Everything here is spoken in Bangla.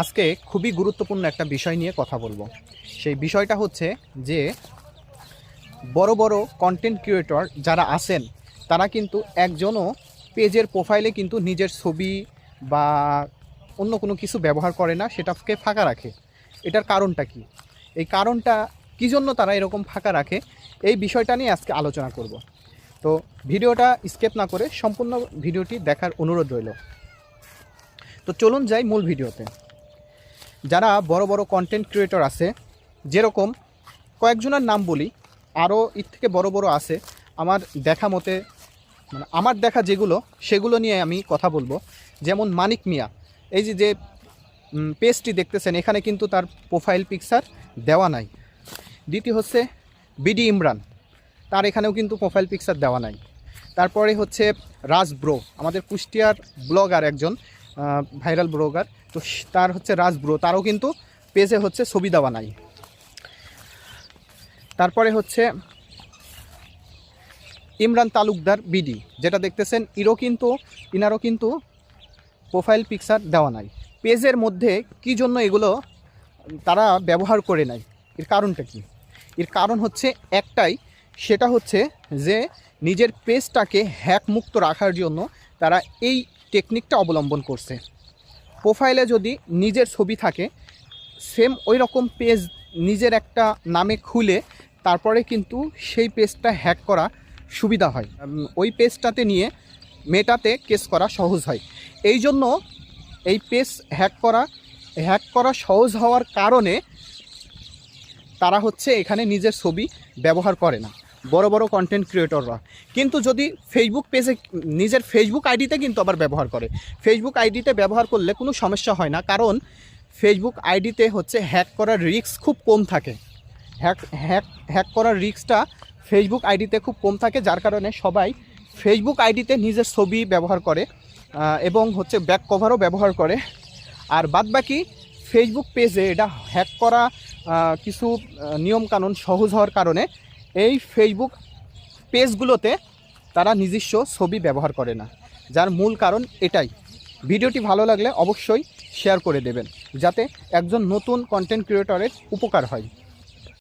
আজকে খুবই গুরুত্বপূর্ণ একটা বিষয় নিয়ে কথা বলব। সেই বিষয়টা হচ্ছে যে, বড় বড় কন্টেন্ট ক্রিয়েটর যারা আছেন, তারা কিন্তু একজনও পেজের প্রোফাইলে কিন্তু নিজের ছবি বা অন্য কোনো কিছু ব্যবহার করে না, সেটাকে ফাঁকা রাখে। এটার কারণটা কি? এই কারণটা কী জন্য তারা এরকম ফাঁকা রাখে? এই বিষয়টা নিয়ে আজকে আলোচনা করব। তো ভিডিওটা স্কেপ না করে সম্পূর্ণ ভিডিওটি দেখার অনুরোধ রইল। তো চলুন যাই মূল ভিডিওতে। যারা বড় বড় কন্টেন্ট ক্রিয়েটর আছে, যেরকম কয়েকজনের নাম বলি, আরও এর থেকে বড় বড় আছে, আমার দেখা মতে মানে আমার দেখা যেগুলো, সেগুলো নিয়ে আমি কথা বলব। যেমন মানিক মিয়া, এই যে যে পেজটি দেখতেছেন, এখানে কিন্তু তার প্রোফাইল পিকচার দেওয়া নাই। দ্বিতীয় হচ্ছে বিডি ইমরান, তার এখানেও কিন্তু প্রোফাইল পিকচার দেওয়া নাই। তারপরে হচ্ছে রাজ ব্রো আমাদের কুষ্টিয়ার ব্লগার একজন ভাইরাল ব্লগার তো তার হচ্ছে রাজ ব্রো, তারও কিন্তু পেজে হচ্ছে ছবি দেওয়া নাই। তারপরে হচ্ছে ইমরান তালুকদার বিডি, যেটা দেখতেছেন ইরও কিন্তু, ইনারও কিন্তু প্রোফাইল পিকচার দেওয়া নাই। পেজের মধ্যে কি জন্য এগুলো তারা ব্যবহার করে নাই? এর কারণটা কি? এর কারণ হচ্ছে একটাই, সেটা হচ্ছে যে নিজের পেজটাকে হ্যাক মুক্ত রাখার জন্য তারা এই টেকনিকটা অবলম্বন করছে। প্রোফাইলে যদি নিজের ছবি থাকে সেম ওই রকম পেজ নিজের একটা নামে খুলে তারপরে কিন্তু সেই পেজটা হ্যাক করা সুবিধা হয়। ওই পেজটাতে নিয়ে মেটাতে কেস করা সহজ হয়। এই জন্য এই পেজ হ্যাক করা হ্যাক করা সহজ হওয়ার কারণে তারা হচ্ছে এখানে নিজের ছবি ব্যবহার করে না। বড় বড় কন্টেন্ট ক্রিয়েটররা কিন্তু যদি ফেসবুক পেজে নিজের ফেসবুক আইডিতে কিন্তু আবার ব্যবহার করে। ফেসবুক আইডিতে ব্যবহার করলে কোনো সমস্যা হয় না, কারণ ফেসবুক আইডিতে হচ্ছে হ্যাক করার রিস্ক খুব কম থাকে। হ্যাক হ্যাক হ্যাক করার রিস্কটা ফেসবুক আইডিতে খুব কম থাকে, যার কারণে সবাই ফেসবুক আইডিতে নিজের ছবি ব্যবহার করে এবং হচ্ছে ব্যাক কভারও ব্যবহার করে। আর বাদবাকি ফেসবুক পেজে এটা হ্যাক করা কিছু নিয়মকানুন সহজ হওয়ার কারণে এই ফেসবুক পেজগুলোতে তারা নিজস্ব ছবি ব্যবহার করে না। যার মূল কারণ এটাই। ভিডিওটি ভালো লাগলে অবশ্যই শেয়ার করে দেবেন, যাতে একজন নতুন কন্টেন্ট ক্রিয়েটরের উপকার হয়।